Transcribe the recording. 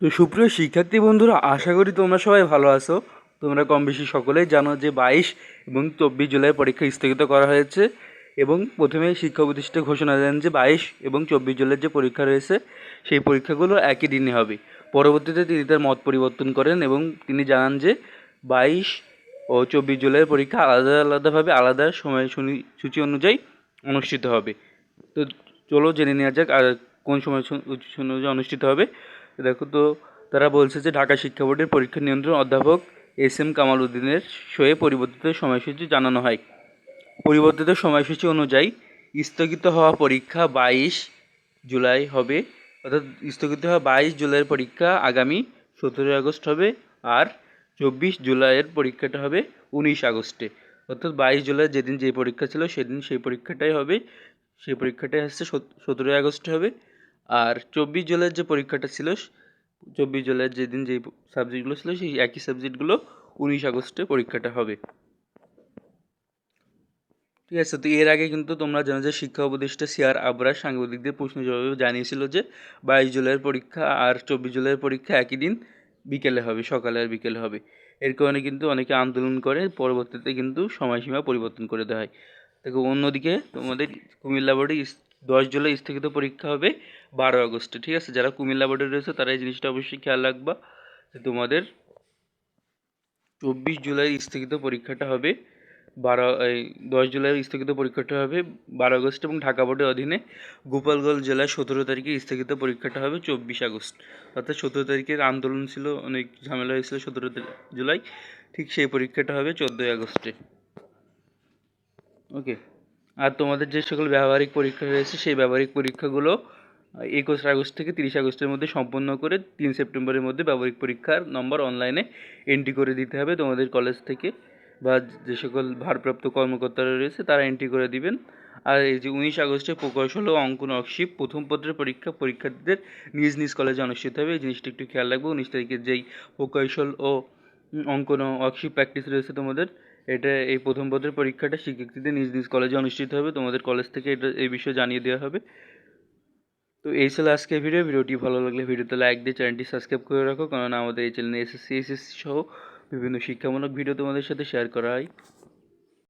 তো সুপ্রিয় শিক্ষার্থী বন্ধুরা, আশা করি তোমরা সবাই ভালো আছো। তোমরা কম বেশি সকলেই জানো যে বাইশ এবং চব্বিশ জুলাই পরীক্ষা স্থগিত করা হয়েছে এবং প্রথমে শিক্ষা প্রতিষ্ঠান ঘোষণা দেন যে বাইশ এবং চব্বিশ জুলাইয়ের যে পরীক্ষা রয়েছে, সেই পরীক্ষাগুলো একই দিনে হবে। পরবর্তীতে তিনি তার মত পরিবর্তন করেন এবং তিনি জানান যে বাইশ ও চব্বিশ জুলাইয়ের পরীক্ষা আলাদা আলাদাভাবে আলাদা সময় সূচি অনুযায়ী অনুষ্ঠিত হবে। তো চলো জেনে নেওয়া যাক, আর কোন সময় অনুষ্ঠিত হবে। দেখো তো, তারা বলছে যে ঢাকা শিক্ষা বোর্ডের পরীক্ষা নিয়ন্ত্রণ অধ্যাপক এস এম কামাল উদ্দিনের সয়ে পরিবর্তিত সময়সূচি জানানো হয়। পরিবর্তিত সময়সূচি অনুযায়ী স্থগিত হওয়া পরীক্ষা বাইশ জুলাই হবে, অর্থাৎ স্থগিত হওয়া বাইশ জুলাইয়ের পরীক্ষা আগামী সতেরোই আগস্ট হবে আর চব্বিশ জুলাইয়ের পরীক্ষাটা হবে উনিশ আগস্টে। অর্থাৎ বাইশ জুলাই যেদিন যে পরীক্ষা ছিল সেদিন সেই পরীক্ষাটাই হবে, সেই পরীক্ষাটাই হচ্ছে সতেরোই আগস্টে হবে। আর চব্বিশ জুলাইয়ের যে পরীক্ষাটা ছিল, চব্বিশ জুলাইয়ের যেদিন যে সাবজেক্টগুলো ছিল, সেই একই সাবজেক্টগুলো উনিশ আগস্টে পরীক্ষাটা হবে। ঠিক আছে, তো এর আগে কিন্তু তোমরা জানো যে শিক্ষা উপদেষ্টা সিআর আবরার সাংবাদিকদের প্রশ্ন জবাবে জানিয়েছিল যে বাইশ জুলাইয়ের পরীক্ষা আর চব্বিশ জুলাইয়ের পরীক্ষা একই দিন বিকেলে হবে, সকালে আর বিকেলে হবে। এর কারণে কিন্তু অনেকে আন্দোলন করে, পরবর্তীতে কিন্তু সময়সীমা পরিবর্তন করে দেওয়া হয়। দেখো, অন্যদিকে তোমাদের কুমিল্লা বোর্ডে দশ জুলাই স্থগিত পরীক্ষা হবে বারো আগস্টে, ঠিক আছে? যারা কুমিল্লা বোর্ডে রয়েছে, তারা এই জিনিসটা অবশ্যই খেয়াল রাখবা যে তোমাদের চব্বিশ জুলাই স্থগিত পরীক্ষাটা হবে বারো, এই দশ জুলাই স্থগিত পরীক্ষাটা হবে বারো আগস্ট এবং ঢাকা বোর্ডের অধীনে গোপালগঞ্জ জেলায় সতেরো তারিখে স্থগিত পরীক্ষাটা হবে চব্বিশ আগস্ট। অর্থাৎ সতেরো তারিখের আন্দোলন ছিল, অনেক ঝামেলা হয়েছিল সতেরো জুলাই, ঠিক সেই পরীক্ষাটা হবে চোদ্দোই আগস্টে। ওকে আর তোমাদের যে সকল ব্যবহারিক পরীক্ষা রয়েছে সেই ব্যবহারিক পরীক্ষাগুলো একুশ আগস্ট থেকে তিরিশ আগস্টের মধ্যে সম্পন্ন করে তিন সেপ্টেম্বরের মধ্যে ব্যবহারিক পরীক্ষার নম্বর অনলাইনে এন্ট্রি করে দিতে হবে। তোমাদের কলেজ থেকে বা যে সকল ভারপ্রাপ্ত কর্মকর্তারা রয়েছে, তারা এন্ট্রি করে দিবেন। আর এই যে উনিশ আগস্টে প্রকৌশল ও অঙ্কন ওয়ার্কশিপ প্রথম পত্রের পরীক্ষা, পরীক্ষার্থীদের নিজ নিজ কলেজে অনুষ্ঠিত হবে। এই জিনিসটা একটু খেয়াল রাখব। উনিশ তারিখের যেই প্রকৌশল ও অঙ্কন ওয়ার্কশিপ প্র্যাকটিস রয়েছে তোমাদের এটা এই প্রথম পত্রের পরীক্ষাটা শিক্ষার্থীদের নিজ নিজ কলেজে অনুষ্ঠিত হবে। তোমাদের কলেজ থেকে এটা, এই বিষয়ে জানিয়ে দেওয়া হবে। তো এই ছিল আজকের ভিডিও ভিডিওটি ভালো লাগলে ভিডিওতে লাইক দিয়ে চ্যানেলটি সাবস্ক্রাইব করে রাখো। কারণ আমাদের এই চ্যানেলে এসএসসি এসএসসি সহ বিভিন্ন শিক্ষামূলক ভিডিও তোমাদের সাথে শেয়ার করা হয়।